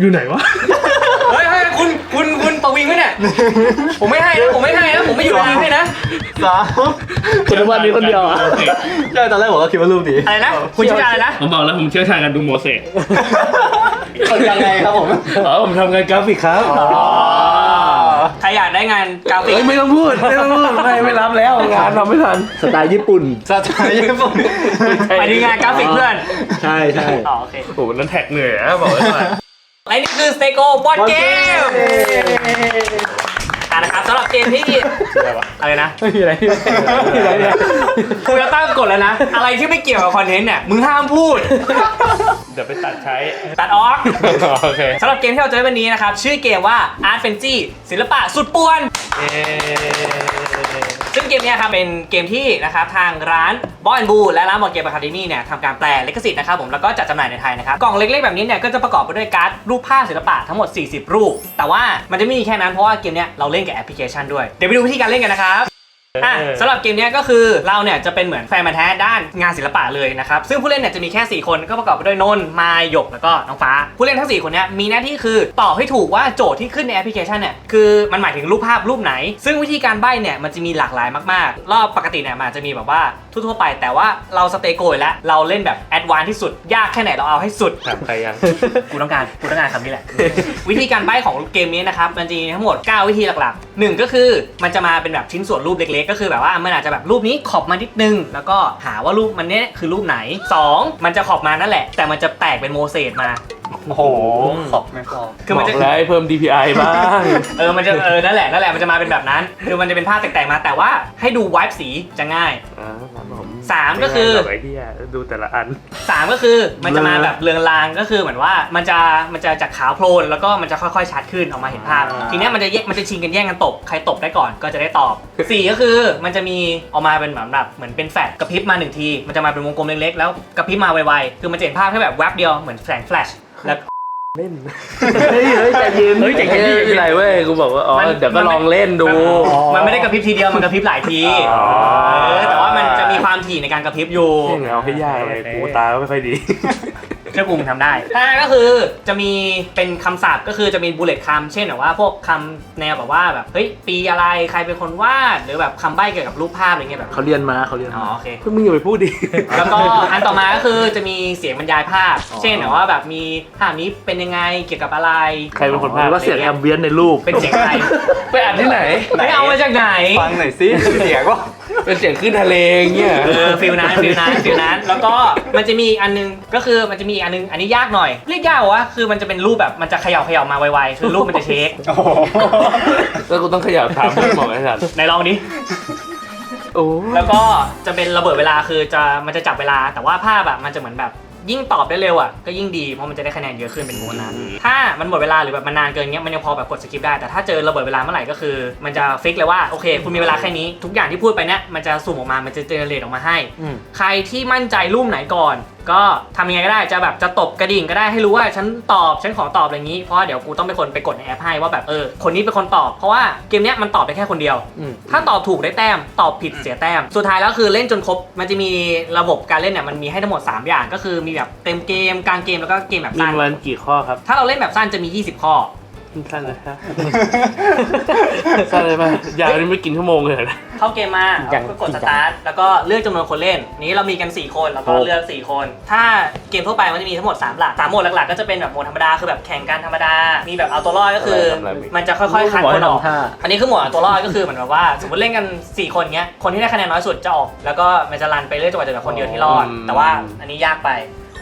อยู่ไหนวะ เฮ้ยเฮ้ยคุณคุณคุณประวิงไหมเนี่ย ผมไม่ให้นะผมไม่ให้นะผมไม่อยู่ในนี้ให้นะ สามคุณวันนี้คนเดียวอะ ใช่ตอนแรกผมก็คิดว่ารูปนี้อะไรนะ คุณชื่ออะไรนะ ผมบอกแล้วผมเชี่ยวชาญการดูโมเสกคนยังไงครับผมอ๋อผมทำงานกราฟิกครับใครอยากได้งานกราฟิกเฮ้ยไม่ต้องพูดไม่ต้องพูดไม่ไม่รับแล้วงานทำไม่ทันสไตล์ญี่ปุ่นสไตล์ญี่ปุ่นไปที่งานกราฟิกเพื่อน ใช่ใช่อ๋อโอเคโอ้โหนั้นแท็กเหนื่อยนะบอกไว้ก่อน และนี่คือสเตโกบอดเกมอ่านะครับสำหรับเกมที่อะไรนะไม่มีอะไรไม่มีอะไรเนี่ยคุณจะตั้งกฎแล้วนะ อะไรที่ไม่เกี่ยวกับคอนเทนต์เนี่ยมึงห้ามพูด เดี๋ยวไปตัดใช้ ตัดออกโอเคสำหรับเกมที่เราจะเล่นวันนี้นะครับ ชื่อเกมว่า Art f e n z y ศิลปะสุดป่วนเย้ ซึ่งเกมนี้ครับเป็นเกมที่นะครับทางร้านบอนบูและร้านบอร์ดเกมอะคาเดมี่เนี่ยทำการแปลลิขสิทธิ์นะครับผมแล้วก็จัดจำหน่ายในไทยนะครับกล่องเล็กๆแบบนี้เนี่ยก็จะประกอบไปด้วยการ์ดรูปภาพศิลปะทั้งหมด 40 รูป แต่ว่ามันจะไม่มีแค่นั้นเพราะว่าเกมนี้เราเล่นกับแอปพลิเคชันด้วยเดี๋ยวไปดูวิธีการเล่นกันนะครับ อะสำหรับเกมเนี้ยก็คือเราเนี่ยจะเป็นเหมือนแฟนมาแท้ด้านงานศิลปะเลยนะครับ ซึ่งผู้เล่นเนี่ยจะมีแค่ 4 คนก็ประกอบไปด้วยนนท์มายหยกแล้วก็น้องฟ้า ผู้เล่นทั้ง 4 คนเนี้ยมีหน้าที่คือตอบให้ถูกว่าโจทย์ที่ขึ้นในแอปพลิเคชันเนี่ยคือมันหมายถึงรูปภาพรูปไหน ซึ่งวิธีการใบ้เนี่ยมันจะมีหลากหลายมากๆ รอบปกติเนี่ยมันอาจจะมีแบบว่า ทั่วๆไป แต่ว่าเราสเตโกยแล้วเราเล่นแบบแอดวานซ์ที่สุด ยากแค่ไหนเราเอาให้สุด ถามใครยัง กูต้องการกูต้องการคำนี้แหละ วิธีการใบ้ของเกมนี้นะครับ มันจะมีทั้งหมด 9 วิธีหลักๆ1ก็คือมันจะมาเป็นแบบชิ้นส่วนรูปเล็กๆ ก็คือแบบว่ามันอาจจะแบบรูปนี้ขอบมานิดนึง แล้วก็หาว่ารูปมันเนี้ยคือรูปไหน 2 มันจะขอบมานั่นแหละ แต่มันจะแตกเป็นโมเสสมาโอ้โหขอบไม่พอคือมันจะบกแล้วให้เพิ่ม DPI บ้าง เออ มันจะ เออ นั่นแหละ นั่นแหละ มันจะมาเป็นแบบนั้น คือมันจะเป็นภาพแตกๆมา แต่ว่าให้ดูวายสีจะง่าย อ่าครับผมสามก็คือ ไอ้ที่ดูแต่ละอันสามก็คือมันจะมาแบบเรืองรางก็คือเหมือนว่ามันจะมันจะจากขาวโพลนแล้วก็มันจะค่อยๆชัดขึ้นออกมาเห็นภาพทีเนี้ยมันจะแยกมันจะชิงกันแย่งกันตบใครตบได้ก่อนก็จะได้ตอบสี่ก็คือมันจะมีออกมาเป็นเหมือนแบบเหมือนเป็นแฟลชกระพริบมาหนึ่งที มันจะมาเป็นวงกลมเล็กๆแล้วกระพริบมาไวๆคือมันจะเห็นภาพแค่แบบแวบเดียวเหมือนแสงแฟลชแล้วเล่นเฮ้ยเฮ้ยใจเย็นเฮ้ยใจเย็นไม่เป็นไรเว้ยกูบอกว่าอ๋อมันเดี๋ยวก็ลองเล่นดู มันไม่ได้กระพริบทีเดียวมันกระพริบหลายทีอ๋อ เออแต่ว่ามันจะมีความถี่ในการกระพริบอยู่เล่นเอาให้ยากเลยกูตาก็ไม่ค่อยดี เชื่อกูมึงทำได้ห้าก็คือจะมีเป็นคำศัพท์ก็คือจะมีบูเลตคำเช่นแบบว่าพวกคำแนวแบบว่าแบบเฮ้ยปีอะไรใครเป็นคนวาดหรือแบบคำใบ้เกี่ยวกับรูปภาพอะไรเงี้ยแบบ เขาเรียนมาเขาเรียนอ๋อมาโอเคเพิ่งมึงอย่าไปพูดดิ แล้วก็อันต่อมาก็คือจะมีเสียงบรรยายภาพเช่นแบบว่าแบบมีภาพนี้เป็นยังไงเกี่ยวกับอะไร ใครเป็นคนหพารือว่าเสียงแอมเบียนในรูปเป็นเสียงใครไปอ่านที่ไหนไม่เอามาจากไหน ฟังหน่อยสิเสียงว่า เป็นเสียงขึ้นทะเลอย่างเงี้ยเออฟิลนั้นฟิลนั้นฟิลนั้น แล้วก็มันจะมีอีกอันนึงก็คือมันจะมีอีกอันนึงอันนี้ยากหน่อย เรียกยากเหรอวะคือมันจะเป็นรูปแบบมันจะเขย่าเขย่ามาไวๆคือรูปมันจะเช็คโอ้โหแล้วกูต้องขยับถามพี่หมอไอ้สัตว์ไหนลองดิโอ้แล้วก็จะเป็นระเบิดเวลาคือจะมันจะจับเวลา แต่ว่าภาพแบบมันจะเหมือนแบบ ยิ่งตอบได้เร็วอะก็ยิ่งดีเพราะมันจะได้คะแนนเยอะขึ้นเป็นโบนัสถ้ามันหมดเวลาหรือแบบมันนานเกินเงี้ยมันยังพอแบบกดสกิปได้แต่ถ้าเจอระเบิดเวลาเมื่อไหร่ก็คือ มันจะฟิกเลยว่าโอเค คุณมีเวลาแค่นี้ทุกอย่างที่พูดไปเนี่ยมันจะสุ่มออกมามันจะเจเนเรตออกมาให้อืมใครที่มั่นใจรูปไหนก่อน ก็ทำยังไงก็ได้จะแบบจะตบกระดิ่งก็ได้ให้รู้ว่าฉันตอบฉันขอตอบอะไรอย่างนี้เพราะว่าเดี๋ยวกูต้องเป็นคนไปกดในแอปให้ว่าแบบเออคนนี้เป็นคนตอบเพราะว่าเกมเนี้ยมันตอบได้แค่คนเดียว อืม ถ้าตอบถูกได้แต้มตอบผิดเสียแต้ม สุดท้ายแล้วคือเล่นจนครบ มันจะมีระบบการเล่นเนี่ยมันมีให้ทั้งหมด 3 อย่าง ก็คือมีแบบเต็มเกมกลางเกมแล้วก็เกมแบบมีสั้นมันกี่ข้อครับ ถ้าเราเล่นแบบสั้นจะมี 20 ข้อ สั้นเลยครับ สั้นเลยป่ะยาวนี่ไม่กินชั่วโมงเลยนะ เข้าเกมมาอย่างก็กดจริสงจัง ตาร์ทแล้วก็เลือกจำนวนคนเล่น นี้เรามีกัน 4 คนแล้วก็โอ้เลือก 4 คน ถ้าเกมทั่วไปมันจะมีทั้งหมด 3 หลักสามโหมดหลักๆก็จะเป็นแบบโหมดธรรมดาคือแบบแข่งกันธรรมดา มีแบบเอาตัวรอดก็คือ ทำอะไรทำอะไรมันจะค่อยๆคัดคนออกทำท่าอันนี้คือโหมดเอาตัวรอดก็คือเหมือนแบบว่า สมมติเล่นกัน 4 คนเงี้ยคนที่ได้คะแนนน้อยสุดจะออก แล้วก็มันจะรันไปเรื่อยจนกว่าจะเหลือคนเดียวที่รอด อืม แต่ว่าอันนี้ยากไป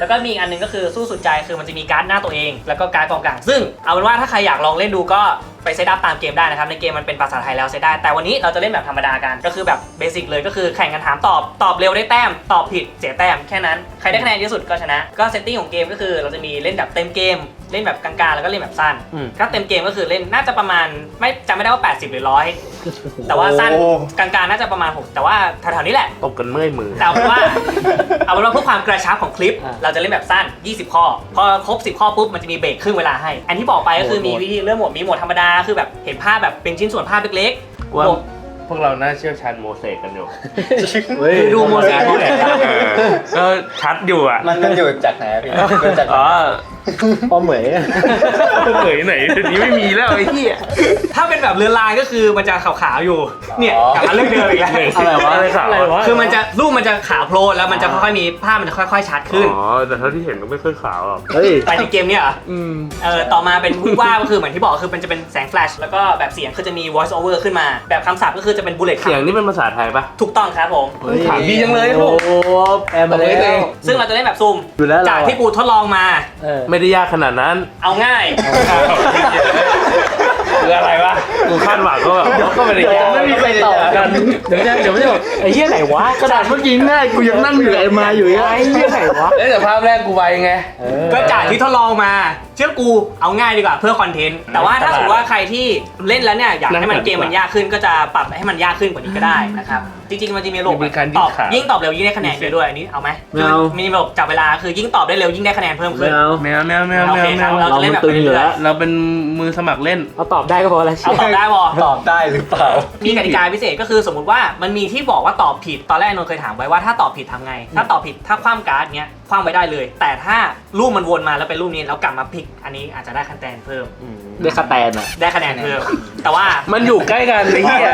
แล้วก็มีอีกอันหนึงก็คือสู้สุดใจคือมันจะมีการ์ดหน้าตัวเอง แล้วก็การ์ดกองกลาง ซึ่งเอาเป็นว่าถ้าใครอยากลองเล่นดูก็ไปเซตอัพตามเกมได้นะครับ ในเกมมันเป็นภาษาไทยแล้วเซตได้ แต่วันนี้เราจะเล่นแบบธรรมดากัน ก็คือแบบเบสิกเลยก็คือแข่งกันถามตอบ ตอบเร็วได้แต้ม ตอบผิดเสียแต้มแค่นั้น ใครได้คะแนนเยอะสุดก็ชนะ ก็เซตติ้งของเกมก็คือเราจะมีเล่นแบบเต็มเกม เล่นแบบกลางๆแล้วก็เล่นแบบสั้น อืม ถ้าเต็มเกมก็คือเล่นน่าจะประมาณไม่จำไม่ได้ว่า 80 หรือร้อยแต่ว่าสั้นโอ้กลางๆน่าจะประมาณ 6 แต่ว่าแถวๆนี้แหละ ตบกันเมื่อยมือ แต่เอาเป็นว่า เอาเป็นว่าเพื่อความกระชับของคลิป อ่าเราจะเล่นแบบสั้น 20 ข้อ พอครบ 10 ข้อปุ๊บ มันจะมีเบรกครึ่งเวลาให้ อันที่บอกไปก็คือโหมด มีวิธีเรื่องโหมดมีโหมดธรรมดา คือแบบเห็นภาพแบบเป็นชิ้นส่วนภาพเล็กๆว่าโหมด พวกเราน่าเชี่ยวชาญโมเสกกันอยู่ เฮ้ย คือดูโมเสกเออก็ชัดอยู่อะมันมันอยู่จากไหนอะพี่ดูจากไหนอ๋อพ่อเหมย เหมยไหนเดี๋ยวนี้ไม่มีแล้วไอ้เหี้ย ถ้าเป็นแบบเรือนลายก็คือมันจะขาวๆอยู่ เนี่ยกลับมาเรื่องเดิมอีกแล้ว อะไรวะ อะไรขาวอะไรวะ คือมันจะรูปมันจะขาวโพลนแล้วมันจะค่อยๆมีภาพมันจะค่อย ๆ ชัดขึ้น อ๋อ แต่เท่าที่เห็นก็ไม่ค่อยขาวหรอกเฮ้ย ไปในเกมเนี่ยเหรออืม เออต่อมาเป็นวูบว่าบก็คือเหมือนที่บอกคือมันจะเป็นแสงแฟลชแล้วก็แบบเสียงคือจะมี voice over ขึ้นมา แบบคำศัพท์ก็คือจะเป็น bullet เสียงนี่เป็นภาษาไทยปะถูกต้องครับผมถามดีจังเลยโอ้โหแอมมาแล้ตบมือให้ตัวเอว ง ซึ่งเราจะเล่นแบบซูม อยู่แล้วเราจากที่กูทดลองมา เออ ไม่ได้ยากขนาดนั้น เอาง่าย คืออะไรวะกูคาดหวังก็แบบก็ไม่ได้ยากไม่มีใครตอบกันเดี๋ยวจะเดี๋ยวไม่ได้บอกไอ้เหี้ยไหนวะกระดาษเมื่อกี้ง่ายกูยังนั่งอยู่ไอ้มาอยู่ไอ้เหี้ยไหนวะเอ้ยแต่ภาพแรกกูไปไงเออก็จากที่ทดลองมา เชื่อกูเอาง่ายดีกว่าเพื่อคอนเทนต์แต่ว่าถ้าสมมติว่าใครที่เล่นแล้วเนี่ยอยากให้มันเกมมันยากขึ้นก็จะปรับให้มันยากขึ้นกว่านี้ก็ได้นะครับ จริงๆมันจะมีระบบมีการตยือดบขายิ่งตอบเร็วยิ่งได้คะแนนเยอะด้วยอันนี้เอาไหมไม่เอามีระบบจับเวลาคือยิ่งตอบได้เร็วยิ่งได้คะแนนเพิ่มไม่ขึ้นเอาแมวแมวแมวโอแมเควคแมรับวเราจะเล่นแบบเรามันตึงอยู่แล้วเราเป็นมือสมัครเล่น เอาตอบได้ก็พอแล้ว เอาตอบได้บอตอบได้หรือเปล่า มีกติกาพิเศษก็คือสมมติว่ามันมีที่บอกว่าตอบผิดตอนแรกนนท์เคยถามไว้ว่าถ้าตอบผิดทำไง ถ้าตอบผิดถ้าคว่ำการ์ดเนี้ย คว่ำไว้ได้เลย แต่ถ้ารูปมันวนมาแล้วเป็นรูปนี้แล้วกลับมาพลิก อันนี้อาจจะได้คะแนนเพิ่ม ได้คะแนนอะ ได้คะแนนเพิ่ม แต่ว่ามันอยู่ใกล้กันไอ้เหี้ย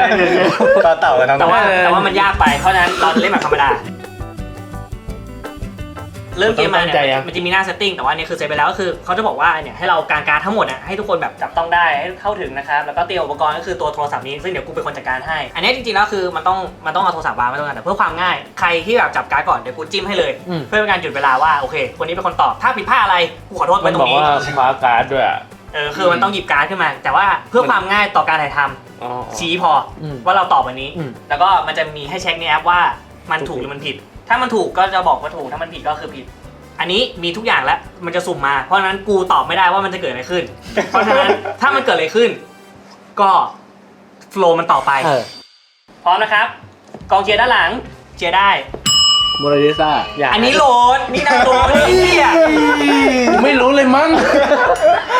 ต่อเต่ากันทั้งแต่นั้นว่าเออแต่ว่ามันยากไปเพราะฉะนั้นเราเล่นแบบธรรมดา เริ่มเกมมาตั้งใจเนี่ยัยงมันจะมีหน้าเซตติ้งแต่ว่าอันนี่คือเซตไปแล้วก็คือเขาจะบอกว่าเนี่ยให้เราการการดทั้งหมดอะให้ทุกคนแบบจับต้องได้ให้เข้าถึงนะครับแล้วก็เตรียมอุปกรณ์ก็คือตัวโทรศัพท์นี้ซึ่งเดี๋ยวกูเป็นคนจัดการให้ อันนี้จริงๆแล้วคือมันต้องมันต้องเอาโทรศัพท์วางไว้ตรงนั้นแต่เพื่อความง่ายใครที่แบบจับการ์ดก่อนเดี๋ยวกูจิ้มให้เลย อืม เพื่อเป็นการหยุดเวลาว่าโอเคคนนี้เป็นคนตอบถ้าผิดพลาดอะไรกูขอโทษมัไว้นตรบอกงนี้ว่าคว้าการ์ดด้วยอะเออคือมันต้องหยิบการ์ดขึ้นมา แต่ว่าเพื่อความง่ายต่อการถ่ายทำอ๋อชี้พออม ว่าเราตอบวันนี้ อืม แล้วก็มันจะมีให้เช็คในแอปว่ามันถูกหรือมันผิด ถ้ามันถูกก็จะบอกว่าถูก ถ้ามันผิดก็คือผิด อันนี้มีทุกอย่างแล้วมันจะสุ่มมา เพราะฉะนั้นกูตอบไม่ได้ว่ามันจะเกิดอะไรขึ้น เพราะฉะนั้นถ้ามันเกิดอะไรขึ้น ก็โฟลว์มันต่อไป เออพร้อมนะครับ กองเชียร์ด้านหลังเชียร์ได้ โมนาลิซาอยากอันนี้โหลดนี่นะโหลดไอ้เหี้ยกูไม่รู้เลยมั้ง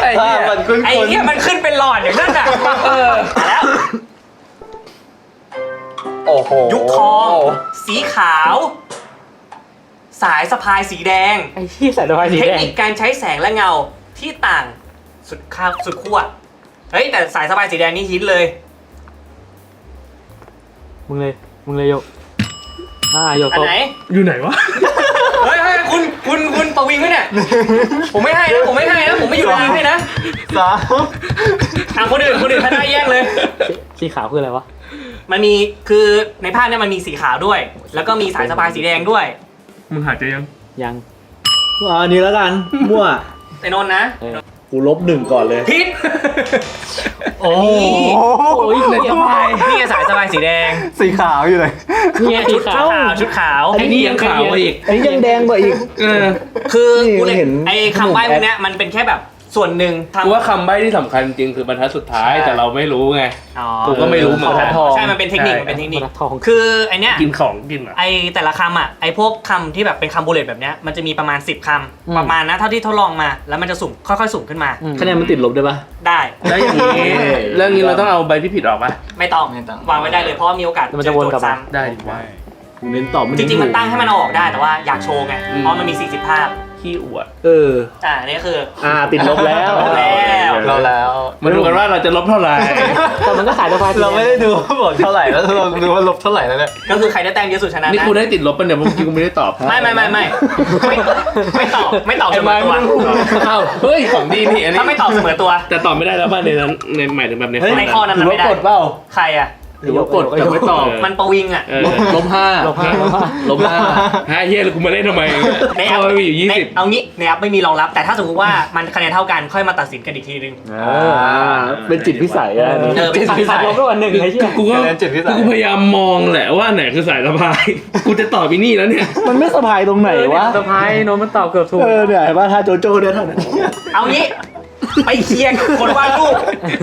ไอ้ภาเหี้พยมันคุ้นไอ้เหี้ยมันขึ้นเป็นหลอดอย่างนั้นอะเออมาแล้ว โอ้โหยุคทอง สีขาว สายสะพายสีแดง ไอ้ที่ใส่ดอกไม้สีเทคแดงนิคการใช้แสงและเงาที่ต่างสุดข้าวสุดขั้วเฮ้ยแต่สายสะพายสีแดงนี่ฮิตเลย มึงเลยมึงเลยโยกอ่าโยกอันตบไหน อยู่ไหนวะ เฮ้ยเฮ้ยคุณคุณคุณประวิงไหมเนี่ย ผมไม่ให้นะผมไม่ให้นะผมไม่อยู่ในนี้ให้นะสามอะคนอื่นคนอื่นถ้าได้แย่งเลย สีขาวคืออะไรวะมันมีคือในภาพเนี่ยมันมีสีขาวด้วย แล้วก็มีสายสะพายสีแดงด้วย มึงหายใจยัง ยังอ่านี้แล้วกันมั่วไอ้นนท์นะ กูลบหนึ่งก่อนเลยพิษโอ้โอ้ยนี่ไงนี่ไงสายสะพายสีแดง สีขาวอยู่เลยนี่ไงสีชุดขาขาววชุดขาวไอ้นี่ยังขาวกว่าอีกอันนี้ยังแดงกว่าอีก เออ คือนี่กูเลยเห็นไอ้คำใบ้พวกเนี้ยมันเป็นแค่แบบ ส่วนหนึ่งทำกูว่าคำใบ้ที่สำคัญจริงคือบรรทัดสุดท้ายใช่ แต่เราไม่รู้ไง อ๋อกูก็ไม่รู้เหมือนกันทองใช่มันเป็นเทคนิคใช่มันเป็นเทคนิค ทองคือไอเนี้ยกินของกินอะไอแต่ละคำอะไอพวกคำที่แบบเป็นคำบูเลตแบบเนี้ยมันจะมีประมาณ 10คอืมำประมาณนะเท่าที่ทดลองมา แล้วมันจะสุ่มค่อยๆสุ่มขึ้นมาคะแนนมันติดลบได้ปะ ได้แล้วอย่างนี้เออเรื่องนี้เราต้องเอาใบที่ผิดออกปะไม่ต้องไม่ต้อง วางไว้ได้เลยเพราะว่ามีโอกาสมันจะวนกลับมาเจอโจทย์ซ้ได้ดิวะกูเน้นตอบไม่ำจเน้นริงๆมันถูกตั้งให้มันเอาออกได้แต่ว่าอยากโชว์ไงอืมเพราะมันมี 40 ภาพ ขี้อวด เออ อ่าอันนี่คือ อ่าติดลบแล้ว ลบแล้ว เราแล้ว มาดูกันว่าเราจะลบเท่าไหร่ แต่มันก็ขายตัวไฟเราไม่ได้ดูว่าบทเท่าไหร่แล้วเราดูว่าลบเท่าไหร่แล้วเนี่ย ก็คือใครได้แต้มเยอะสุดชนะนี่นะกูได้ติดลบปะเนี่ยเมื่อกี้กูไม่ได้ตอบไม่ไม่ไม่ไม่ไม่ไม่ตอบไม่ตอบเสไอ้มไม้อตัวไม่ต้องเอ้าเฮ้ยของดีนี่อันนี้ถ้าไม่ตอบเสมอตัว แต่ตอบไม่ได้แล้วป่ะในนั้นในหมายถึงแบบในเฮ้ยในข้อนั้นถืมันอไม่ว่าได้กดเปล่า ใครอะ หรือว่ากดแต่ไม่ตอบมันประวิงอะ เออลบห้าลบห้าลบห้าลบห้าฮะเฮียแล้วกูมาเล่นทำไมในแอข้ปอมีอยู่ยี่ในสิบเอางี้ในแอปไม่มีรองรับ แต่ถ้าสมมติว่ามันคะแนนเท่ากันค่อยมาตัดสินกันอีกทีนึง อ่าเป็นจิตพิสัยอะเออเป็นจิตพิสัยขาดลบด้วยวันหนึ่งไอ้เหี้ยกูก็คะแนนจิตพิสัยกูพยายามมองแหละว่าไหนคือสายสะพาย กูจะตอบอีนี่แล้วเนี่ย มันไม่สบายตรงไหนวะสะพายโนตมันตอบเกือบถูก เออเนี่ยเห็นป่ะถ้าโจโจ้เนี่ยเท่านั้นเอางี้ ไปเคลียร์กับคนวาดรูป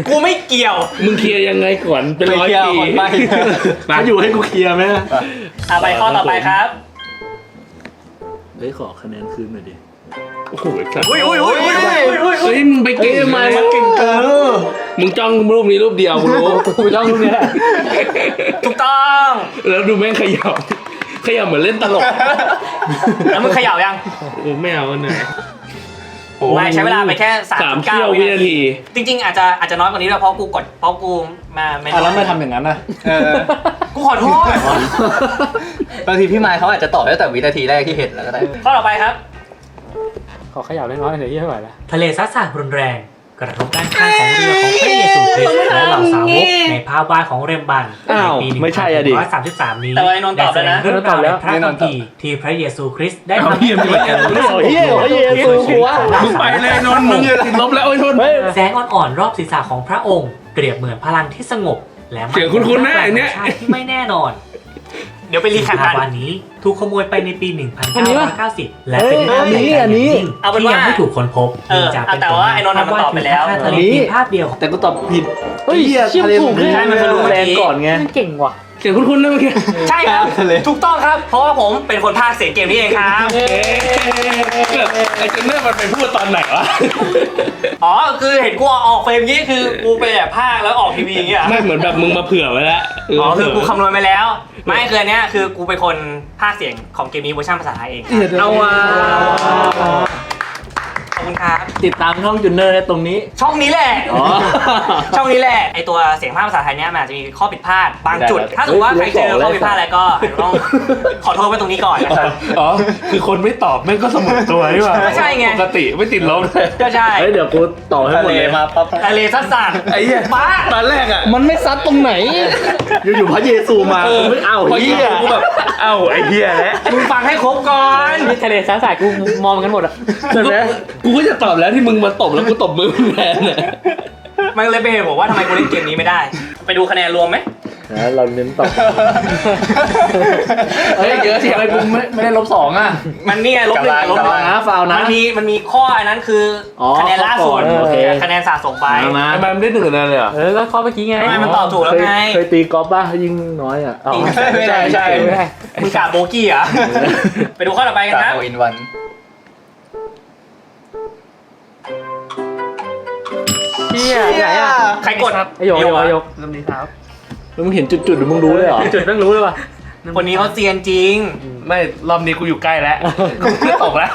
กูไม่เกี่ยว มึงเคลียร์ยังไงก่อนเป็นร้อยไปเคลียร์ปีก่อนไปไปถ้าอยู่ให้กูเคลียร์ไหมอะไปข้อต่อไปครับเฮ้ยขอคะแนนคืนหน่อยดิ โอ้โหสัตว์อุ้ยอุ้ยอุ้ยอุ้ยอุ้ยอุ้ยเฮ้ยมึงไปเกมมามันเก่งเกินมึงจ้องรูปนี้รูปเดียวกูรู้กูจ้องรูปนี้แหละถูกต้องแล้วดูแม่งเขยับขยับเหมือนเล่นตลกแล้วมึงเขย่ายัง โอ้ไม่เอาอันไหนโห ไม่ใช้เวลาไปแค่3าสามเก้าเที่ยววินาที จริง ๆ อาจจะอาจจะน้อยกว่านี้ด้วยเพราะกูกดเพราะกูมาไม่อะแล้วไม่ทำอย่างนั้นนะเออกูขอโทษบางทีพี่ไมค์เขาอาจจะตอบตั้งแต่วินาทีแรกที่เห็นแล้วก็ได้ข้อต่อไปครับ ขอขยับเล็กน้อยหน่อยที่ไม่ไหวแล้วทะเลซัดสาดรุนแรง กระทบด้านข้างของเรือของพระเยซูคริสต์และเหล่าสาวกในภาพวาดของเรมบันอ้าวในปีไม่ใช่อะดิ1933 นี้แต่ว่าไอ้นนท์ตอบแล้วนะได้แสดงเรื่องราวในพระไอ้นคันมท์ตอบภีร์ที่พระเยซูคริสต์ได้เอาทำเหี้ยมึงไปแอบดูดิเฮียพระเยซูกูว่ามึงไปเลยนนท์มึงติดลบแล้วโอ้ยโทษเฮ้ยแสงอ่อนๆรอบศีรษะของพระองค์ เปรียบเหมือนพลังที่สงบ และมั่เสียงคุ้นๆนะไอ้เนี่ยใช่ที่ไม่แน่นอน เดี๋ยวไปรีแคปภากัพนวันนี้ถูกขโมยไปในปี อันนี้ปะ1990 และเป็นภาพเอ้ยแต่อันนี้ยิ่งเอาเป็นที่ว่ายังไม่ถูกค้นพบเออนื่งจากเป็นแต่ว่าไอ้นนท์น่ะมันตอบไปแล้ว ภาพวาดทะเลเพียงภาพเดียว แต่กูตอบผิดเฮ้ยเหี้ยเชี่ยทะเลถูกเลยใช่มันคือรู้เมื่อแรงกี้ก่อนไง มันเก่งว่ะเสียงคุ้นๆนะเมื่อกี้ใช่ครับ ทะเล ถูกต้องครับ เพราะว่าผมเป็นคนพากย์เสียงเกมนี้เองครับเอ๊ะไอ้เจนเนอร์มันไปพูดตอนไหนวะ อ๋อ คือเห็นกูออกเฟรมนี้คือกูไปแบบพากย์แล้วออกทีวีอย่างเงี้ยไม่เหมือนแบบมึงมาเผื่อไว้แล้วอ๋อ คือกูคำนวณไปแล้ว ไม่คืออันเนี้ยคือกูเป็นคนพากย์เสียงของเกมนี้เวอร์ชันภาษาไทยเองครับเอาว่ะ ขอบคุณครับ ติดตามช่องจุนเนอร์ได้ตรงนี้ ช่องนี้แหละ อ๋อ ช่องนี้แหละ ไอตัวเสียงภาคภาษาไทยเนี้ยมันอาจจะมีข้อผิดพลาดบางจุด ได้ถ้าสมมติว่าใครเจอเฮ้ยข้อผิดพลาดอะไรก็อาจจะต้องขอโทษไว้ตรงนี้ก่อนนะครับ อ๋อ คือคนไม่ตอบแม่งก็เสมอตัวนี่หว่าก็ใช่ไง ปกติไม่ติดลบเลยก็ใช่ เฮ้ยเดี๋ยวกูต่อให้ทะหมดเลเลยมาปั๊บทะเลซัดสาดไอ้เหี้ยบ้า ตอนแรกอะ มันไม่ซัดตรงไหน อยู่ๆพระเยซูมากูไม่เอาพอเฮีเหี้ยยกูแบบเอ้าไอ้เหี้ยแล้วมึงฟังให้ครบก่อน นี่ทะเลสาสายกูมองกันหมดอะ ใช่ไหมกูก็จะตอบแล้วที่มึงมาตบแล้วกูตบมือมึงแทนน่ะมันเลยเป็นเหตุผลว่าทำไมกูเล่นเกมนี้ไม่ได้ ไปดูคะแนนรวมไหมนะเราเน้นตอบเฮ้ยเยอะสิทำไมกูไม่ไม่ได้ลบสองอะ มันนี่ไงลบหนึ่งกับลบหนึ่งนะฟาวนะ มันมีมันมีข้ออันนั้นคือออคะแนนล่าสุดข้อก่อนโอเคคะแนนสะสมไปมามาทำไมมันได้หนึ่งคะแนนเลยเหรอเออก็ข้อเมื่อกี้ไงทำไมมันตอบถูกแล้วไง เคยเคยตีกอล์ฟป่ะยิ่งน้อยอะอ๋อจริงไม่ใช่ใช่ไม่ได้มึงกาโบกี้เหรอไปดูข้อต่อไปกันกาครับโออินวัน เชี่ยไหนอะใครกดไอโยกไอโยกไอโยกลำนี้ครับแล้วมึงเห็นจุดๆหรือมึงรู้เลยเหรอจุดแม่งรู้เลยว่ะคนนี้เขาเซียนจริง ไม่รอบนี้กูอยู่ใกล้แล้วกูไม่ตกแล้ว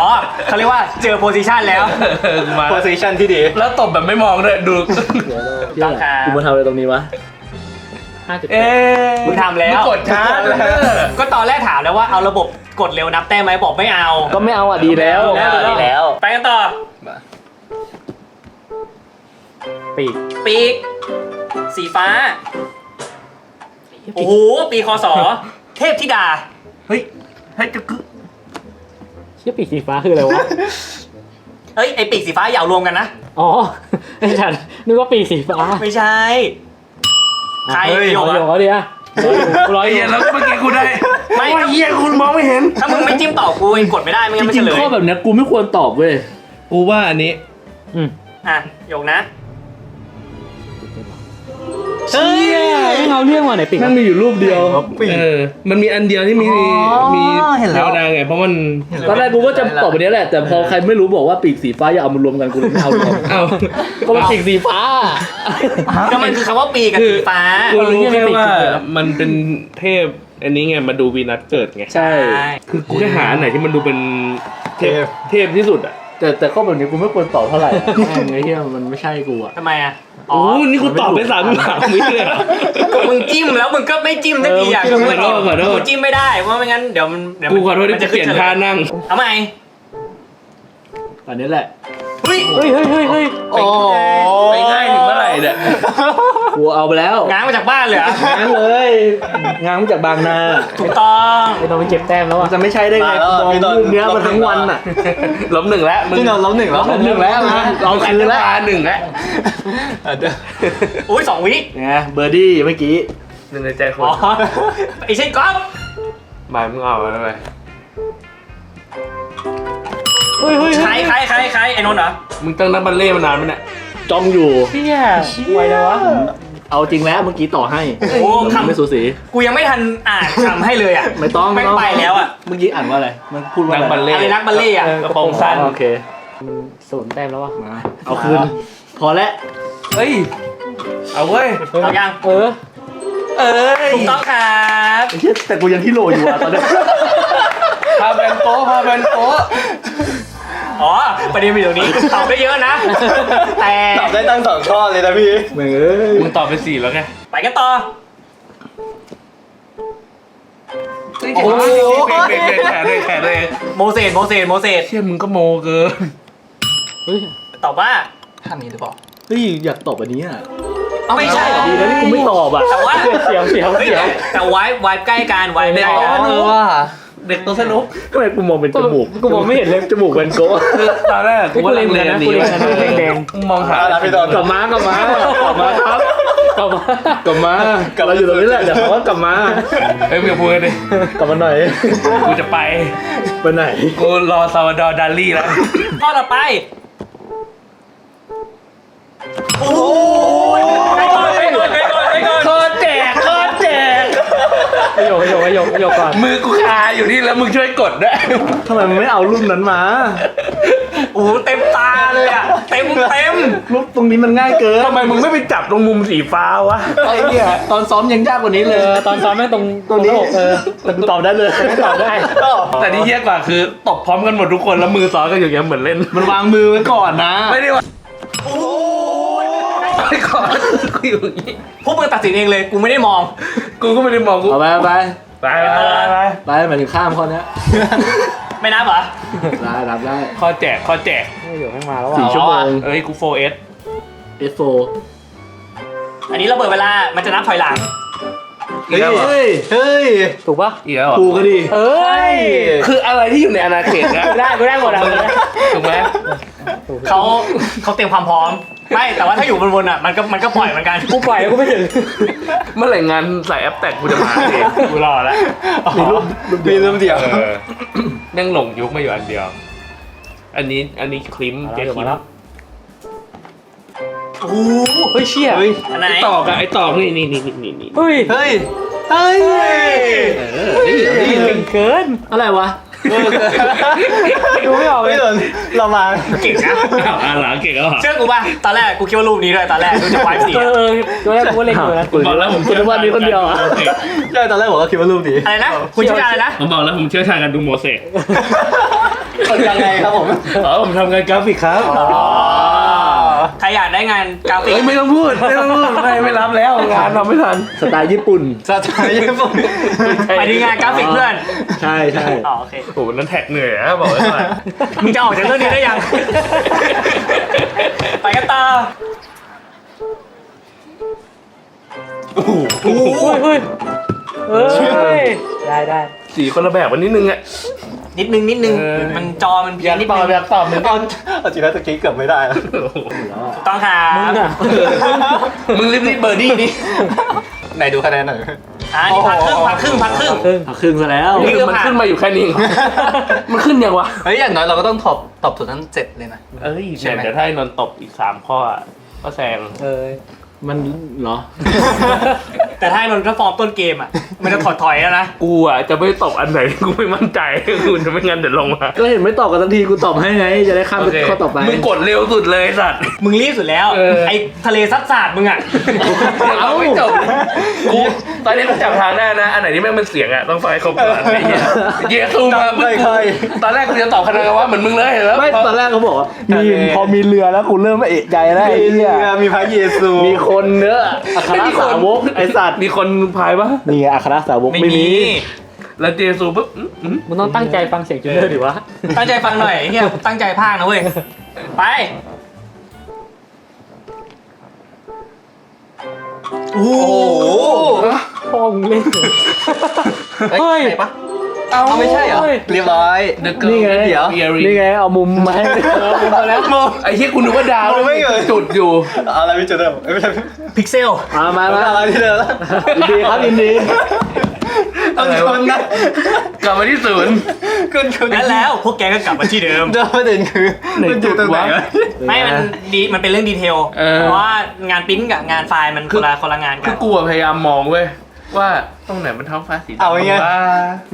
อ๋อเขาเรียกว่าเจอโพซิชันแล้วเออกูมาโพซิชันที่ดี แล้วตบแบบไม่มองด้วยดูเหี้ยกูมาทำอะไรตรงนี้วะห้าจุดเอ๊ะมึงทำแล้วมึงกดช้าเลยเนอะก็ตอนแรกถามแล้วว่าเอาระบบกดเร็วนับแต้มไหมบอกไม่เอา ก็ไม่เอาอะดีแล้วแล้วดีแล้ว ไปกันต่อ ปีกปีก สีฟ้า โอ้โห ปีคอสอ เทพธิดา เฮ้ยเฮ้ยจะกึเชี่ยปีกสีฟ้าคืออะไรวะ เอ้ย ไอปีกสีฟ้าอย่าเอารวมกันนะ อ๋อไอ้ฉันนึกว่าปีกสีฟ้าไม่ใช่ ใครเฮ้ยโยโยกกอะเอาดิอะร้อยไอ้โยเหี้ยกแล้วเมื่อกี้กูได้ไม่โอ้ยเหี้ยคุณมองไม่เห็น ถ้ามึงไม่จิ้มต่อกูเองกดไม่ได้ไม่จงั้นไม่ริเฉงลๆยข้อแบบเนี้ยกูไม่ควรตอบเว้ย กูว่าอันนี้ อืมอะโยกนะ เฮ้ยไม่เอาเรื่องว่ะไหนปีกนั่งมีอยู่รูปเดียวเออมันมีอันเดียวที่มีมีเห็นแล้วดาวไงเพราะมันตอนแรกกูก็จะตอบแบบนี้แหละแต่พอใครไม่รู้บอกว่าปีกสีฟ้าอย่าเอามารวมกันกูเลยไม่เอารวมเอ้าก็มันปีกสีฟ้าก็มันคือคำว่าปีกกับสีฟ้ากูรู้แค่ว่ามันเป็นเทพอันนี้ไงมาดูวีนัสเกิดไงใช่ คือกูแค่หาอันไหนที่มันดูเป็นเทพเทพที่สุดอะ แต่แต่ข้อแบบนี้กูไม่ควรตอบเท่าไหร่อะแม่งไอ้เหี้ยมันไม่ใช่กูอะทำไมอะโอ้นี่กูตอบไปสามสามวิเลยเหรอก็มึงจิ้มแล้วมึงก็ไม่จิ้มสักทีอะเออมึงไม่จิ้มขอโทษขอโทษกูจิ้มไม่ได้เพราะไม่งั้นเดี๋ยวมันเดี๋ยวกูขอโทษที่มักูเปลี่ยนท่านั่ง เอาใหม่อันนี้แหละเฮ้ยเฮ้ยเฮ้ยเฮ้ยเฮ้ยโอ้ไปง่ายถึงเมื่อไหร่เนี่ยกูเอาไปแล้วง้างมาจากบ้านเลยเหรอง้างเลยง้างมาจากบางนาถูกต้องไม่ต้องไปเก็บแต้มแล้วมัอะนจะไม่ใช่ได้ไงมาแล้วกูมองพี่ต้นรูปเนี้ยมาทั้งวันอะล้มหนึ่งแล้วมึงพี่นนท์ล้มหนึ่งแล้วล้มหนึ่งแล้วนะเราคืนแล้วตาหนึ่งแล้วอะเดี๋ยวอุ้ยสองวิไงเบอร์ดี้เมื่อกี้หนึ่งในใจคนอ๋อไอ้เช่นก๊อฟบายมึงเอาแล้วไป เฮ้ยเฮ้ยใครใครใครใครไอ้นนท์เหรอ มึงตั้งนับบัลเล่มานานไหมเนี่ยจ้องอยู่ เชี่ยไวเลยวะ เอาจริงแล้วเมื่อกี้ต่อให้โอ้เราคำ ไม่สูสีกูยังไม่ทันอ่านคำให้เลยอะ ไม่ต้องแม่งต้องไปแล้วอะ เมื่อกี้อ่านว่าอะไร มันพูดว่านักอะไรบัลเล่อะไรนักบัลเล่อะ กระโปรงสั้นโอเคมันศูนย์แต้มแล้ววะมาเอาคืน พอแล้วเฮ้ย เอาเว้ยเอายัง เออ เอ้ยถูกต้องครับไอ้เหี้ยแต่กูยังที่โหลอยู่อะตอนเนี้ยพาแบนโต๊ะพาแบนโต๊ะ อ๋อประเด็นมันอยู่ตรงนี้ตอบได้เยอะนะ แต่ตอบได้ตั้งสองข้อเลยนะพี่เหมือนเอ้ยมึงตอบไปสี่แล้วไงไปกันต่อ โอ้โหเบรกเบรกแขนเลยแขนเลยโมเสสโมเสสโมเสสเชี่ยมึงก็โมเกินเฮ้ยตอบว่าท่านนี้หรือเปล่าเฮ้ยอยากตอบอันนี้อะไม่ใช่เหรอดีแล้วที่กูไม่ตอบอะแต่ว่าเสียวเสียวเฮ้ยเสียวแต่ไวไวใกล้กันไวใกล้อ๋กันอเออว่า เด็กตัวสนุกก็เลยกูมองเป็นจมูกกูมองไม่เห็นเลย จมูกเป็นโก้คือตอนแรกกูว่าลังเลอันนี้กูเล็งนะกูเล็งนะแดงมึงมองหาอะรับไปตอนกลับมากลับมากลับมาครับกลับมากลับมากลับมาอยู่ตรงนี้แหละเดี๋ยวเขาก็กลับมาเอ้ยมึงอย่าพูดกันดิกลับมาหน่อยกูจะไปไปไหนกูรอซาวาดอร์ดาลี่แล้วข้อต่อไปโอ้ โยคประโยคประโยคประโยคก่อนมือกูคาอยู่นี่แล้วมึงช่วยกดด้วยทำไมมันไม่เอารูปนั้นมา โอ้โหเต็มตาเลยอะเต็มเต็มรูปตรงนี้มันง่ายเกินทำไมมึงไม่ไปจับตรงมุมสีฟ้าวะไอ้เนี่ยตอนซ้อมยังยากกว่านี้เอเลยอตอนซ้อมแม่งตรงตรงนี้ หาอกเออแต่กูตอบได้เลยไม่ตอบได้ แต่ที่เฮี้ยกว่าคือตบพร้อมกันหมดทุกคนแล้วมือซ้อนกันอย่างเงี้ยเหมือนเล่น มันวางมือไว้ก่อนนะ ไม่ได้ว่าไปก่อนกูอยู่อย่างงี้พวกมึงตัดสินเองเลย กูไม่ได้มอง กูก็ไม่ได้มองกูเอาไปเอาไป ไปไปไปไปไปหมายถึงข้ามข้อเนี้ยไม่นับเหรอได้รับได้ข้อแจกข้อแจกประโยคแม่งมาแล้วสี่ชั่วโมงเอ้ยกูโฟเอส S4 อันนี้เราเปิดเวลา มันจะนับถอยหลัง เฮ้ย เฮ้ย ถูกปะอีกแล้วเหรอถูกกันดิเอ้ย คืออะไรที่อยู่ในอาณาเขตนะได้กูได้หมดอะกูได้ถูกไหมเขาเขาเตรียมความพร้อม ไม่แต่ว่าถ้าอยู่บนๆอะมันก็มันก็ปล่อยเหมือนกันกูปล่อยแล้วกูไม่ถึง เมื่อไหร่งานใส่แอปแตกกูจะมาเองกูรอแล้วมีรูปรูปมีเดียวรูปเดียวเออแม่งหลงยุคมาอยู่อันเดียว อันนี้อันนี้คลิมเจ๊คลิมโอ้โหเฮ้ยเชี่ยเฮ้ยอันไหนไอ้ตอกอะไอ้ตอกนี่นี่นี่นี่นี่เฮ้ยเฮ้ยเฮ้ยเออนี่นี่เก่งเกินอะไรวะ ดูไม่ออกเลไม่ยโดนเรามาเก่งนะอ้าวอ่าหลังเก่งแล้วเหรอเชื่อกูป่ะตอนแรกกูคิดว่ารูปนี้ด้วยตอนแรกดูจากไวฟ์สีเออเออตัวแรกกูก็เล็งอยู่นะผมบอกแล้วผมคุณนึกว่ามีคนเดียวเหรอใช่ตอนแรกผมก็คิดว่ารูปนี้อะไรนะคุณชื่ออะไรนะผมบอกแล้วผมเชี่ยวชาญการดูโมเสกคนยังไงครับผมอ๋อผมทำงานกราฟิกครับ ใครอยากได้งานกราฟิกเอ้ยไม่ต้องพูดไม่ต้องพูดไม่ไม่รับแล้วงานเราไม่ทันสไตล์ญี่ปุ่น สไตล์ญี่ปุ่นไปที่งานกราฟิกเพื่อนใช่ใช่อ๋อโอเคโอ้โหนั้นแท็กเหนื่อยนะบอกไว้ก่อนมึงจะออกจากเรื่องนี้ได้ยัง ไปกันต่อเฮ้ยเฮ้ยเฮ้ยได้ได้สีคนละแบบวันนิดนึงอะ นิดนึงนิดนึง เออ มันจอมันเพี้อยยานกนิดตนึอบงอยากตอบเหมือนกันเอาจริงแล้วตะกี้เกือบไม่ได้แล้วต้องหามึงอะมึงรีบรีบเบอร์ดี้ดิไหนดูคะแนนหน่อย อ่านี่พักครึ่งพักครึ่งพักครึ่งครึ่งหักครึ่งซะแล้ว นี่นี่มันขึ้นมาอยู่แค่นี้เองมันขึ้นยังวะ เฮ้ยอย่างน้อยเราก็ต้องตอบตอบถูกทั้งเจ็ดเลยนะ เอ้ยใช่ไหม เดี๋ยวถ้าไอ้นนท์ตบอีกสามข้ออะก็แซง เออมันเหรอ แต่ถ้าไอ้นนท์ถ้าฟอร์มต้นเกมอะมันจะถอยถอยๆแล้วนะ กูอะจะไม่ตบอันไหนกูไม่มั่นใจกูจะไม่งั้นเดี๋ยวลงมาก็เห็นไม่ตอบกันทันทีกูตอบให้ไง จะได้ข้ามไปข้อต่อไปมึงกดเร็วสุดเลยสัตว์มึงรีบสุดแล้วเออไอ้ทะเลซัดสาดมึงอะเอาไม่จบกูตอนนี้กูจับทางหน้านะ อันไหนที่แม่งเป็นเสียงอะต้องฟังให้ครบก่อนไอ้เหี้ยเยซูมาไม่เคยตอนแรกกูจะตอบคะแนนว่าเหมือนมึงเลยแล้วไม่ตอนแรกเขาบอกว่ามีพอมีเรือแล้วกูเริ่มเอะใจแล้วไอ้มีเหี้ยมีพระเยซูมีคนเนื้อะอัครสาวกไอสัตว์มีคนพายปะนี่ไงอัครสาวกไม่มี แล้วเยซูปุ๊บอื้ออื้อมึงต้องตั้งใจฟังเสียงจูเนอร์ดิวะ ตั้งใจฟังหน่อยไอ้เฮียตั้งใจพากย์นะเว้ย ไปโอ้โห พ่อมึงเล่น เฮ้ยใช่ปะ เอาเอาไม่ใช่เหรอเฮ้ยเรียบร้อยเดอะเกิร์นี่ไง เดี๋ยวนี่ไงเอามุมมาให้แล้วไอ้เหี้ยกูนึกว่าดาวมองไม่เห็นจุดอยู่อะไรไม่เจอเดิมเอ้ยไม่ใช่พิกเซล มามาไม่มาใช่อะไรที่เดิมแล้วยินดีครับยินดีต้องชนนะกลับมาที่ศูนย์คุณคุณงั้นแล้วพวกแกก็กลับมาที่เดิม เดิมประเด็นคือไหนมันอยู่ตรงไหนจุดวะวะ ไม่มันดีมันเป็นเรื่องดีเทลเออ เพราะว่างานปริ้นกับงานไฟล์มันคนละคนละงานกัคือน กูอะพยายามมองเว้ย ว่าตรงไหนมันท้องฟ้าสีดำเอาไงว่า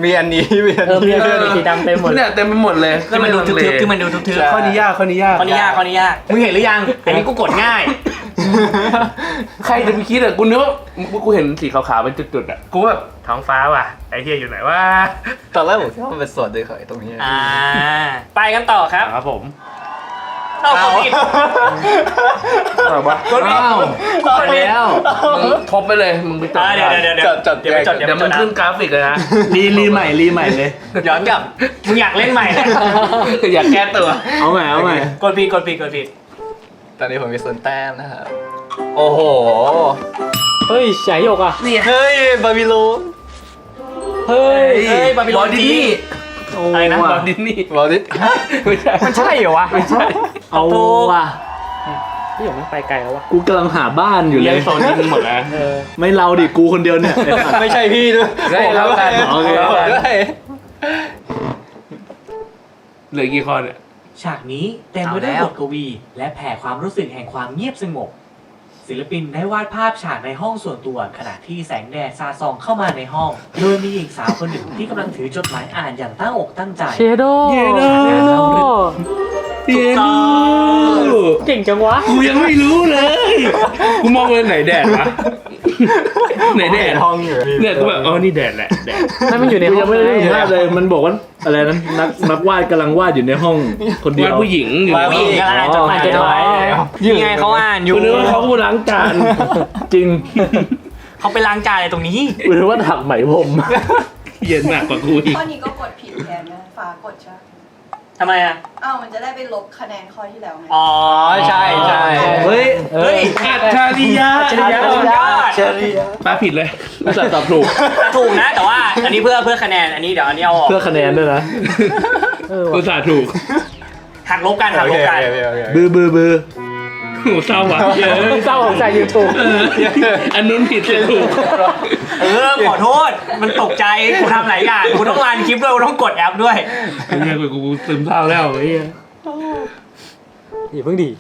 มีอันนี้มีอันเออมีนี้เรื่องสีดำเต็มหมด เนี่ยเต็มไปหมดเลยคือมันดูก็เลยทึบๆคือมันดูทึบใช่ข้อนี้ยากข้อนี้ยากๆข้อนี้ยากข้อนี้ยากมึงเห็นหรือยัง อันนี้กูกดง่าย ใครจะไปคิดอะกูนึกว่ากูเห็นสีขาวๆเป็นจุดๆอะกูแบบท้องฟ้าว่ะไอ้เหี้ยอยู่ไหนวะตอนแรกผมคิดว่ามันเป็นส่วนเดียวของไอ้ตรงนี้อ่า ไปกันต่อครับ ครับผม เอาคนผิดอะไรวะคนผิด อ้าวคนผิดแล้วมึงทบไปเลย มึงไปจดอ่าเดี๋ยวเดี๋ยวเดี๋ยวจัดจัดเดี๋ยวไปจดเดี๋ยวเดี๋ยวไปจมันดนะขึ้นกราฟิกเลยนะ รีรีใหม่รีใหม่เลย ย้อนกลับมึงอยากเล่นใหม่เลยอยากแก้ตัว เอาใหม่เอาใหม่ กดผิดกดผิดกดผิดตอนนี้ผมมีส่วนแต้มนะครับ โอ้โห เฮ้ยฉายหยกอะ เฮ้ย บาบิโลนเฮ้ย เฮ้ยบาบิโลนดิสจีนีย์ อะไรนะบอลดิสนีย์บอลดิไม่ใช่มันใช่เหรอวะเอาว่ะพี่หยกมันไปไกลแล้ววะกูกำลังหาบ้านอยู่เลเลี้ยยงโซนนี้หมดแล้วเออไม่เราดิกูคนเดียวเนี่ยไม่ใช่พี่ด้วยได้เท่ากันโอเคเท่ากันด้วยเหลือกี่ข้อเนี่ยฉากนี้เต็มไปด้วยบทกวี และแผ่ความรู้สึกแห่งความเงียบสงบ ศิลปินได้วาดภาพฉากในห้องส่วนตัว ขณะที่แสงแดดสาดส่องเข้ามาในห้อง โดยมีหญิงสาวคนหนึ่งที่กำลังถือจดหมายอ่านอย่างตั้งอกตั้งใจ เชโดเชโดเย้เก่งจังวะ กูยังไม่รู้เลย กูมองเลยไหนแดดวะ ไหนแดดห้องอยู่เนี่ยกูแบบอ๋อนี่แดดแหละแดดนั่นมันอยู่ในห้ยัองไม่ได้เห็นภาพเลยมันบอกว่าอะไรนั้นนักนักวาดกำลังวาดอยู่ในห้องคนเดียววาดผู้หญิงอยู่วาดผู้หญิงกำลังอ่านจดหมายจดหมายยังไงเขาอ่านอยู่กูนึกว่าเขาพูดล้างจานจริงเขาไปล้างจานอะไรตรงนี้กูนึกว่าถักไหมพรมเย็นหนักกว่ากูอีกข้อนี้ก็กดผิดแทนนะฟ้ากดใช่ไหม ทำไมอะ อ้าวมันจะได้ไปลบคะแนนข้อที่แล้วไง อ๋อ ใช่ใช่เฮ้ย เฮ้เฮ้ยยอัจฉริยะอัจฉริยะ สุดยอดเชอรี่ป้าผิดเลยอุตส่าห์ตอบถูกแต่ถูกนะ แต่ว่าอันนี้เพื่อเพื่อคะแนน อันนี้เดี๋ยวอันนี้เอาออกเพื่อคะแนนด้วยนะเอออุว่ะตส่าห์ถูกหักลบกันหักลบกัน บือบือบือโหเศร้าว่ะเยอะเศร้าของใจยูทูบเอออันนู้นผิดแต่ถูกเออขอโทษ มันตกใจกูทำหลายอย่างกูต้องรันคลิปด้วยกูต้องกดแอปด้วยไอ้เหี้ยกูกูซึมเศร้าแล้วไอ้เหี้ยอย่าเพิ่งดี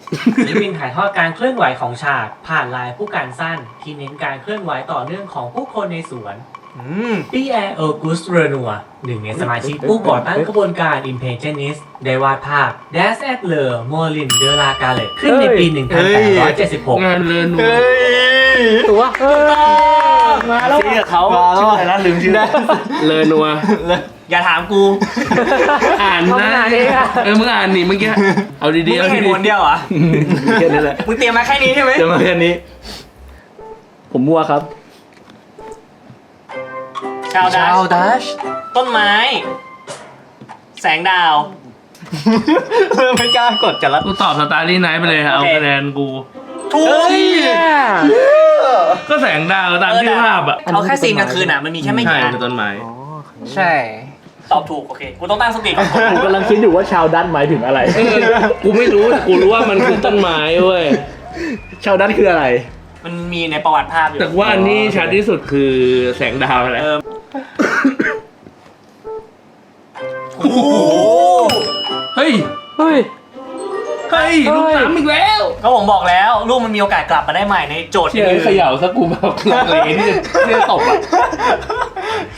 ศิลปินถ่ายทอดการเคลื่อนไหวของฉากผ่านลายผู้การสั้น ที่เน้นการเคลื่อนไหวต่อเนื่องของผู้คนในสวนอืม ปีแอร์เออร์กุสเรนัวหนึ่งในสมาชิกผู้ก่อตั้งกระบวนการ Impressionist ได้วาดภาพ Das a d l e r m o l i n de la Galette ขึ้นในปี 1876 งานเลินหนูตัวเออมาแล้วชื่อเขาชื่ออะไรนะลืมชื่อเลินนัวอย่าถามกู อ่านเขานะอ่านเองอะเออมึงอ่านนี่เมื่อกี้เอามึดีงๆเอาไม่เห็นดีวนเดียวเหรอแค่นี้แหละมึงเตรียมมาแค่นี้ใช่ไหมจะมาแค่นี้ ผมมั่วครับ ชาวดัชาวชดัชต้นไม้ แสงดาว ไม่กล้ากดกันละๆกูตอบสตาร์ลี่ไนท์ไปเลยเอาโอเค คะแนนกู ถูกก็แสงดาวตามที่ภาพอะเอาแค่ซีนกลางคืนอะมันมีแค่ไม่ใช่กี่อันเป็นต้นไม้ ใช่ ตอบถูกโอเคกูต้องตั้งสติก่อน ผมกำลังคิดอยู่ว่าชาวดันหมายถึงอะไร เออกูไม่รู้แต่กูรู้ว่ามันคือต้นไม้เว้ย ชาวดันคืออะไร มันมีในประวัติภาพอยู่แต่ว่าอันนี้ชัดที่สุดคือแสงดาวแหละเออ โอ้โหเฮ้ย เฮ้ย เฮ้ยลูกสามอีกแล้ว ก็ผมบอกแล้วลูกมันมีโอกาสกลับมาได้ใหม่ในโจทย์เชี่ยอื่น เขย่าสักกูแบบลังเลที่จะที่จะตกอะ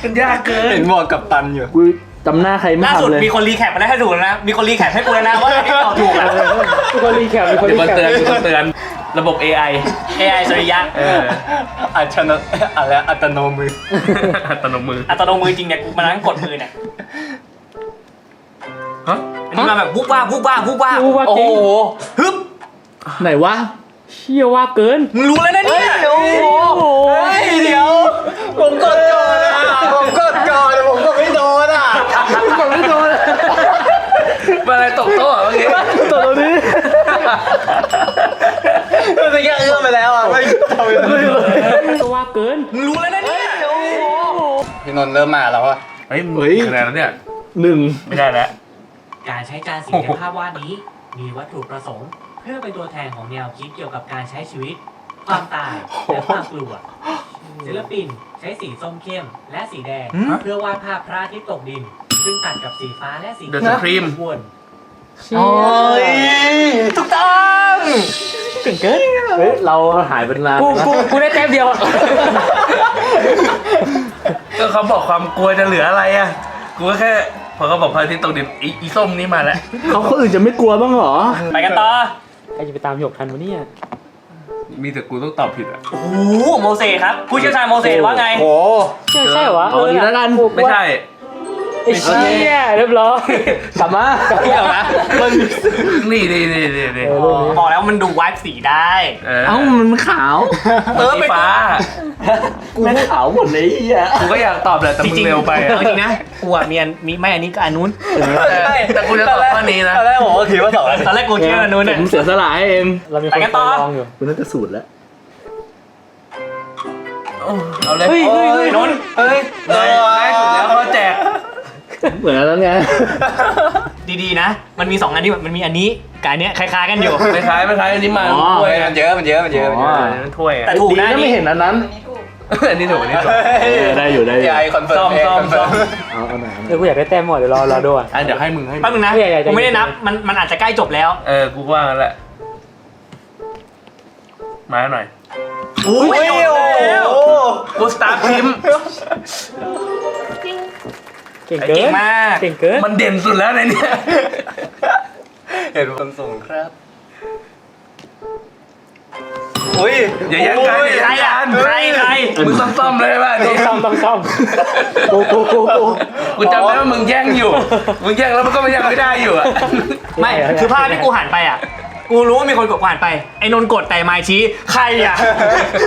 มันยากเกิน เห็นหมวกกับตันอยู่กู จำหน้าใครไม่ล่าสุดทำเลยมีคนรีแคปมาได้ให้ถูกแล้วนะ มีคนรีแคปให้กูแล้วนะว่าไอ้ตอบถูกอะ มีคนรีแคปมีคนมีรีคนแคปเตือนมีคนเตือนระบบ AI AI สุริยะเอออัตโนอะไรอัตโนมือ อัตโนมืออัตโนมือจริงเนี่ยกูมานั่งกดมือเนี่ยฮะอันนี้มาแบบวุบว่าบวุบว่าบวุบว่าบรู้ว่าโอ้จริงโหฮึบไหนวะเชี่ยว่าเกิน มึงรู้แล้วนะเนี่ยโอ้โหเฮ้ยเดี๋ยว ผมกดก่อนอะ ผมกดก่อนผมก็ไม่โดนอะ ผมไม่โดน อะไรตกโต๊ะเมื่อกี้ตัวนี้มันจะแค่เอื้อมไปแล้วอะไม่ทำไมก็ว่าเกินมึงรู้แล้วนะเนี่ยพี่นนท์เริ่มมาแล้วอะเฮ้ยมึงคะแนนแล้วเนี่ยหนึ่งไม่ได้แล้วการใช้จานสีในภาพวาดนี้ มีวัตถุประสงค์ เพื่อเป็นตัวแทนของแนวคิดเกี่ยวกับการใช้ชีวิต ความตายและความกลัวศิลปินใช้สีส้มเข้มและสีแดง เพื่อวาดภาพพระอาทิตย์ตกดิน ซึ่งตัดกับสีฟ้าและสี The Supreme วนเชี่ โอ้ยยถูกต้องเก่งเกินเฮ้ยเราหายเป็นนานกูนะกูกูได้แต้มเดียวอะก็เขาบอกความกลัวจะเหลืออะไรอะกูก็แค่พอเขาบอกพระอาทิตย์ตกดินอีอีส้มนี่มาแล้วเขาคนอื่นจะไม่กลัวบ้างเหรอ ไปกันต่อใครจะไปตามหยกทันวะเนี่ยมีแต่กูต้องตอบผิดอะ โอ้โหโมเสสครับ ผู้เชี่ยวชาญโมเสสว่าไงโอ้ใช่ใช่เหรอวะเอาดีแล้วกันไม่ใช่ ไอ้เชี่ยเรียบร้อยกลับมาเกี่ยวนะนี่นี่นี่นี่นี่เออรูปนี้บอกแล้วมันดูวายสีได้เออเอ้ามันขาวเออสีเป็นฟ้ากูขาวหมดเลยไอ้เหี้ยกูก็อยากตอบแหละแต่จมึงริงๆเร็วไปอะเอาจริงนะกูอะมีอันมีไม่อันนี้ก็อันนู้นแต่แต่กูจะตอบข้อนี้นะตอนแรกผมก็คิดว่าสองอันตอนแรกกูคิดว่าอันนู้นผเนี่ยมเสียสละให้เองเรามีคไปนกันต่อลองอยู่กูน่าจะสูตรแล้วเอาเลยเฮ้ยเฮ้ยเฮ้ยนู้นเฮ้ย เลยง่ายสุดแล้วข้อแจก เหมือนแล้วไงดีๆนะ มันมีสองอันที่แบบมันมีอันนี้กับอันเนี้ยคล้ายๆกันอยู่ ไม่คล้ายไม่คล้ายอันนี้มันอ๋อ ถ้วยมันเยอะมันเยอะมันเยอะมันเยเออะอมันถ้วยแต่อะถูกดีนะนะไม่เห็นอันนั้นอันนี้ถูกอันนี้ถูกอันนี้ถูกเออได้อยู่ได้อยู่ยายคอนเฟิร์ซ่อมมเองซ่อมคอนเฟิซ่อร์มมเออกูอยากได้แต้มหมดเดี๋ยวรอรอดูอะอะเดี๋ยวให้มึงให้มึงแป๊บนึงนะไม่ใหญ่ๆกูไม่ได้นับใจเย็นมันมันอาจจะใกล้จบแล้วเออกูว่างั้นแหละมาหน่อยอุ้ยจบแล้วกูสตาร์ทพิมพ์ เก่งเก่เกิงนมากเก่งเกิน มันเด่นสุดแล้วในเนี้ยเห็นคนส่งครับอุ้ยอย่าแย่งกันอย่าใครแย่งอะกันใครใครมึงต้องซ่อมเลยป่ะต้นี่องซ่อมต้องซ่อมกูกูกูกูกูจำได้ว่ามึงแย่งอยู่ มึงแย่งแล้วมันก็ไม่ยังไม่ได้อยู่อะไม่คือภาพที่กูหันไปอะกูรู้ว่ามีคนกดกูหันไปไอ้นนท์กดแต่ไมค์ชี้ใครอะ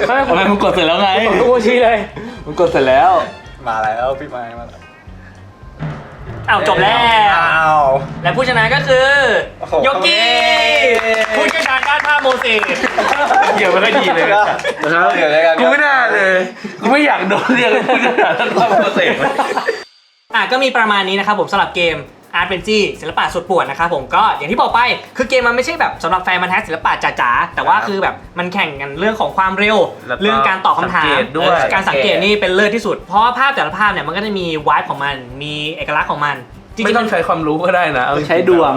ไม่ทำไมมึงกดเสร็จแล้วไงผมกูชี้เลยมึงกดเสร็จแล้ว มาแล้วพี่ไม้มาแล้ว อ้าวจบแล้ว อ้าว และผู้ชนะก็คือโอ้โหโยกี้ผู้เชี่ยวชาญด้านภาพโมเสสเกี่ยวไม่ค่อยดีเลยนะครับเดี๋ยวเลยกันกูไม่น่าเลยกูไม่อยากโดนเรียกเลยกูจะหาท่านความโปรเซสเลย อะก็มีประมาณนี้นะครับผมสำหรับเกม Art p e n จีศิลปะสุดป่วนนะครับผมก็อย่างที่บอกไปคือเกมมันไม่ใช่แบบสำหรับแฟนมันแท้ศิลปะจ๋าๆแต่ว่าคือแบบมันแข่งกันเรื่องของความเร็ว แล้วก็เรื่องการตอบคำถามสังเกตด้วย เออการสังเกตนี่เป็นเลิศที่สุด เพราะว่าภาพแต่ละภาพเนี่ยมันก็จะมีวายของมันมีเอกลักษณ์ของมันจริ ไม่งๆต้มัอนงใช้ความรู้ก็ได้นะเอาจริงๆใช้ดวง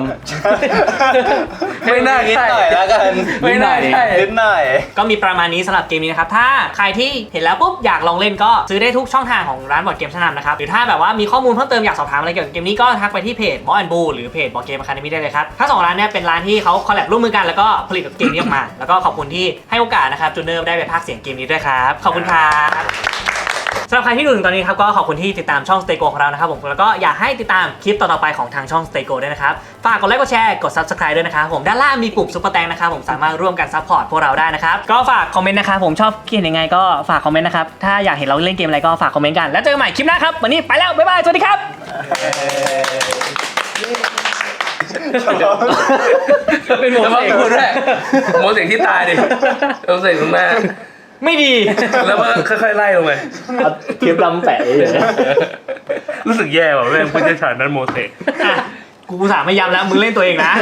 ไม่น่านิดใช่หน่อยแล้วกันไม่น่าใช่ นิดหน่อย ก็มีประมาณนี้สำหรับเกมนี้นะครับ ถ้าใครที่เห็นแล้วปุ๊บอยากลองเล่นก็ซื้อได้ทุกช่องทางของร้านบอร์ดเกมชั้นนำนะครับ หรือถ้าแบบว่ามีข้อมูลเพิ่มเติมอยากสอบถามอะไรเกี่ยวกับเกมนี้ก็ทักไปที่เพจบอ n บูหรือเพจบอร์ดเกมอะคาเดมี่ได้เลยครับทั้งสองร้านเนี่ยเป็นร้านที่เขาคอลแลบร่วมมือกันแล้วก็ผลิตเกมนี้ออกมา แล้วก็ขอบคุณที่ให้โอกาสนะครับจูเนอร์ได้ไปพากย์เสียงเกมนี้ด้วยครับขอบคุณครับ สำหรับใครที่ดูถึงตอนนี้ครับก็ขอบคุณที่ติดตามช่อง Stay Go ของเรานะครับผมแล้วก็อยากให้ติดตามคลิปต่อๆไปของทางช่อง Stay Go ด้วยนะครับฝากกดไลค์กดแชร์กด Subscribe ด้วยนะครับผมด้านล่างมีปุ่มซุปเปอร์แตงนะครับผมสามารถร่วมกันซัพพอร์ตพวกเราได้นะครับก็ฝากคอมเมนต์นะครับผมชอบคิดเห็นยังไงก็ฝากคอมเมนต์นะครับถ้าอยากเห็นเราเล่นเกมอะไรก็ฝากคอมเมนต์กันแล้วเจอกันใหม่คลิปหน้าครับวันนี้ไปแล้วบ๊ายบายสวัสดีครับ เป็นโมแล้วเสมากพูดด้วยโมเสกที่ตายดิโมเสกตรงหน้า ไม่ดี แล้วก็ค่อยๆไล่ลงไปเอาเทียบลำแปะเฉยรู้สึกแย่ว่ะแม่งผู้เชี่ยวชาญด้านโมเสกอะกูอุตสาห์ไม่ย้ำแล้วมึงเล่นตัวเองนะ